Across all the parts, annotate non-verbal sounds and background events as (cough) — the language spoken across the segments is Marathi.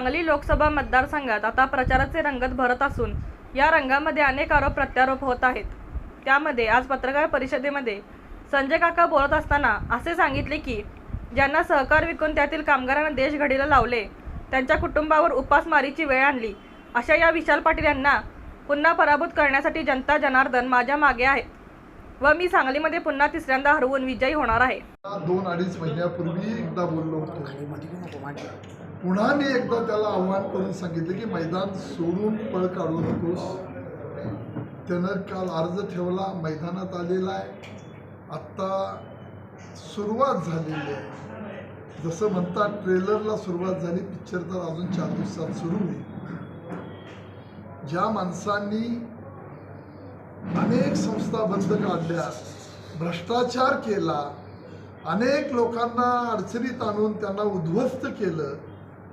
सांगली लोकसभा मतदारसंघात आता प्रचाराचे रंगत भरत असून या रंगामध्ये अनेक आरोप प्रत्यारोप होत आहेत. त्यामध्ये आज पत्रकार परिषदेमध्ये संजय काका बोलत असताना असे सांगितले की ज्यांना सहकार विकून त्यातील कामगारांना देशघडीला लावले त्यांच्या कुटुंबावर उपासमारीची वेळ आणली अशा या विशाल पाटील यांना पुन्हा पराभूत करण्यासाठी जनता जनार्दन माझ्या मागे आहे व मी सांगलीमध्ये पुन्हा तिसऱ्यांदा हरवून विजयी होणार आहे. दोन अडीच महिन्यापूर्वी एकदा बोललो होतो. पुन्हा मी एकदा त्याला आव्हान करून सांगितलं की मैदान सोडून पळ काढू नकोस. त्यानं काल अर्ज ठेवला मैदानात आलेला आहे. आत्ता सुरुवात झालेली आहे. जसं म्हणतात ट्रेलरला सुरुवात झाली पिक्चर तर अजून चार दिवसात सुरू होईल. ज्या माणसांनी अनेक संस्था बंद काढल्या भ्रष्टाचार केला अनेक लोकांना अडचणीत आणून त्यांना उद्ध्वस्त केलं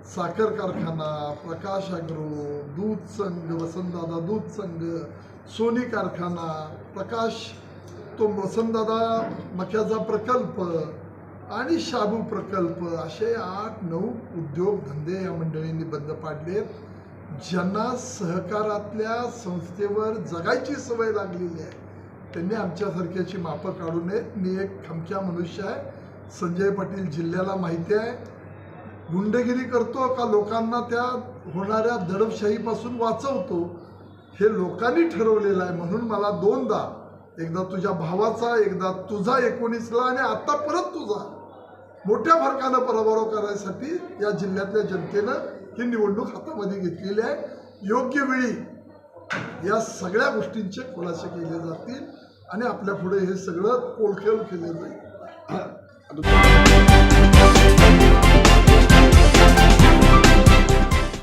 साखर कारखाना प्रकाश अग्रो दूध संघ वसंतदादा दूध संघ सोनी कारखाना प्रकाश तो वसंतदादा मक्याचा प्रकल्प आणि शाबू प्रकल्प असे आठ नऊ उद्योगधंदे या मंडळींनी बंद पाडलेत. ज्यांना सहकारातल्या संस्थेवर जगायची सवय लागलेली आहे त्यांनी आमच्यासारख्याची मापं काढू नयेत. मी एक खमक्या मनुष्य आहे. संजय पाटील जिल्ह्याला माहिती आहे. गुंडगिरी करतो का लोकांना त्या होणाऱ्या दडपशाहीपासून वाचवतो हे लोकांनी ठरवलेलं आहे. म्हणून मला दोनदा एकदा तुझ्या भावाचा एकदा तुझा एकोणीसला आणि आता परत तुझा मोठ्या फरकानं पराभव करायसाठी या जिल्ह्यातल्या जनतेनं ही निवडणूक हातामध्ये घेतलेली आहे. योग्य वेळी या सगळ्या गोष्टींचे खुलासे केले जातील आणि आपल्या पुढे हे सगळं कोलखेल केले जाईल. (coughs)